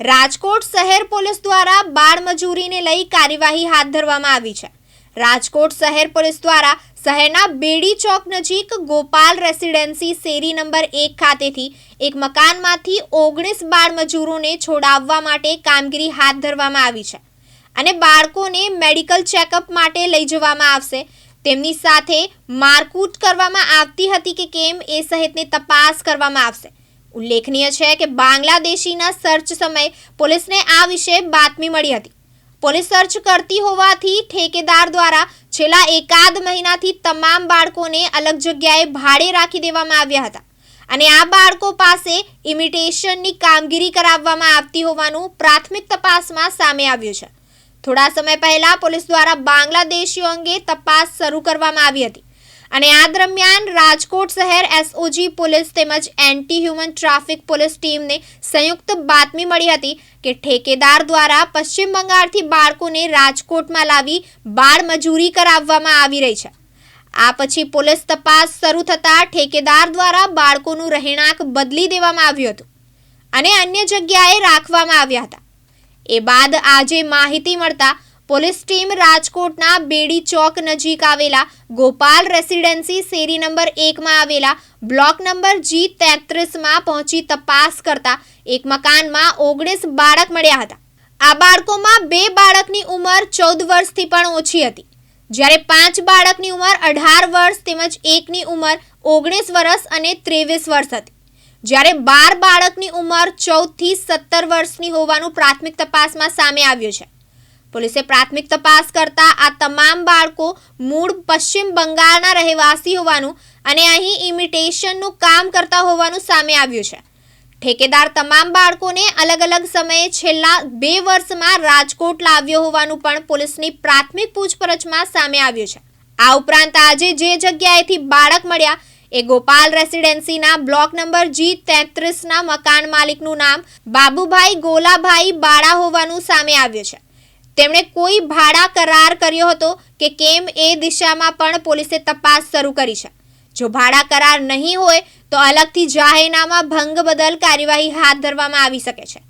રાજકોટ શહેર પોલીસ દ્વારા બાળ મજૂરીને લઈ કાર્યવાહી હાથ ધરવામાં આવી છે. રાજકોટ શહેર પોલીસ દ્વારા શહેરના બેડી ચોક નજીક ગોપાલ રેસિડેન્સી શેરી નંબર એક ખાતેથી એક મકાનમાંથી ઓગણીસ બાળ મજૂરોને છોડાવવા માટે કામગીરી હાથ ધરવામાં આવી છે અને બાળકોને મેડિકલ ચેકઅપ માટે લઈ જવામાં આવશે. તેમની સાથે મારકૂટ કરવામાં આવતી હતી કે કેમ એ સહિતની તપાસ કરવામાં આવશે. ઉલ્લેખનીય છે કે બાંગ્લાદેશીના સર્ચ સમયે પોલીસને આ વિશે બાતમી મળી હતી. પોલીસ સર્ચ કરતી હોવાથી ઠેકેદાર દ્વારા છેલ્લા એકાદ મહિનાથી તમામ બાળકોને અલગ જગ્યાએ ભાડે રાખી દેવામાં આવ્યા હતા અને આ બાળકો પાસે ઇમિટેશનની કામગીરી કરાવવામાં આવતી હોવાનું પ્રાથમિક તપાસમાં સામે આવ્યું છે. થોડા સમય પહેલા પોલીસ દ્વારા બાંગ્લાદેશીઓ અંગે તપાસ શરૂ કરવામાં આવી હતી. અને આ દરમિયાન રાજકોટ શહેર એસઓજી પોલીસ તેમજ એન્ટી હ્યુમન ટ્રાફિક પોલીસ ટીમને સંયુક્ત બાતમી મળી હતી કે ઠેકેદાર દ્વારા પશ્ચિમ બંગાળથી બાળકોને રાજકોટમાં લાવી બાળ મજૂરી કરાવવામાં આવી રહી છે. આ પછી પોલીસ તપાસ શરૂ થતાં ઠેકેદાર દ્વારા બાળકોનું રહેણાંક બદલી દેવામાં આવ્યું હતું અને અન્ય જગ્યાએ રાખવામાં આવ્યા હતા. એ બાદ આજે માહિતી મળતા પોલીસ ટીમ રાજકોટના બેડી ચોક નજીક આવેલા ગોપાલ રેસિડેન્સી શેરી નંબર એકમાં આવેલા બ્લોક નંબર જી તેત્રીસમાં પહોંચી તપાસ કરતા એક મકાનમાં ઓગણીસ બાળક મળ્યા હતા. આ બાળકોમાં બે બાળકની ઉંમર ચૌદ વર્ષથી પણ ઓછી હતી. જ્યારે પાંચ બાળકની ઉંમર અઢાર વર્ષ તેમજ એકની ઉંમર ઓગણીસ વર્ષ અને ત્રેવીસ વર્ષ હતી. જ્યારે બાર બાળકની ઉંમર ચૌદથી સત્તર વર્ષની હોવાનું પ્રાથમિક તપાસમાં સામે આવ્યું છે. પોલીસે પ્રાથમિક તપાસ કરતા આ તમામ બાળકો મૂળ પશ્ચિમ બંગાળના રહેવાસી હોવાનું અને અહીં ઇમિટેશનનું કામ કરતા હોવાનું સામે આવ્યું છે. ઠેકેદાર તમામ બાળકોને અલગ અલગ સમયે છેલ્લા બે વર્ષમાં રાજકોટ લાવ્યો હોવાનું પણ પોલીસની પ્રાથમિક પૂછપરછમાં સામે આવ્યું છે. આ ઉપરાંત આજે જે જગ્યાએથી બાળક મળ્યા એ ગોપાલ રેસિડેન્સીના બ્લોક નંબર જી તેત્રીસના મકાન માલિકનું નામ બાબુભાઈ ગોલાભાઈ બાળા હોવાનું સામે આવ્યું છે. તેમણે કોઈ ભાડા કરાર કર્યો હતો કે કેમ એ દિશામાં પણ પોલીસે તપાસ શરૂ કરી છે. જો ભાડા કરાર નહીં હોય, તો અલગથી જાહેરનામા ભંગ બદલ કાર્યવાહી હાથ ધરવામાં આવી શકે છે.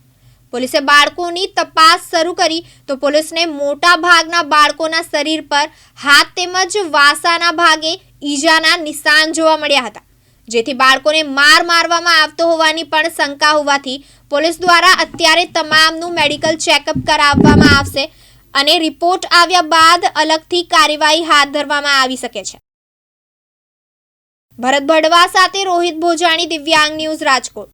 પોલીસે બાળકોની તપાસ શરૂ કરી તો પોલીસને મોટા ભાગના બાળકોના શરીર પર હાથ તેમજ વાસાના ભાગે ઈજાના નિશાન જોવા મળ્યા હતા. જેથી બાળકોને માર મારવામાં આવતો હોવાની પણ શંકા હોવાથી પોલીસ દ્વારા અત્યારે તમામનું મેડિકલ ચેકઅપ કરાવવામાં આવશે અને રિપોર્ટ આવ્યા બાદ અલગથી કાર્યવાહી હાથ ધરવામાં આવી શકે છે. ભરત ભડવા સાથે રોહિત ભોજાણી, દિવ્યાંગ ન્યૂઝ રાજકોટ.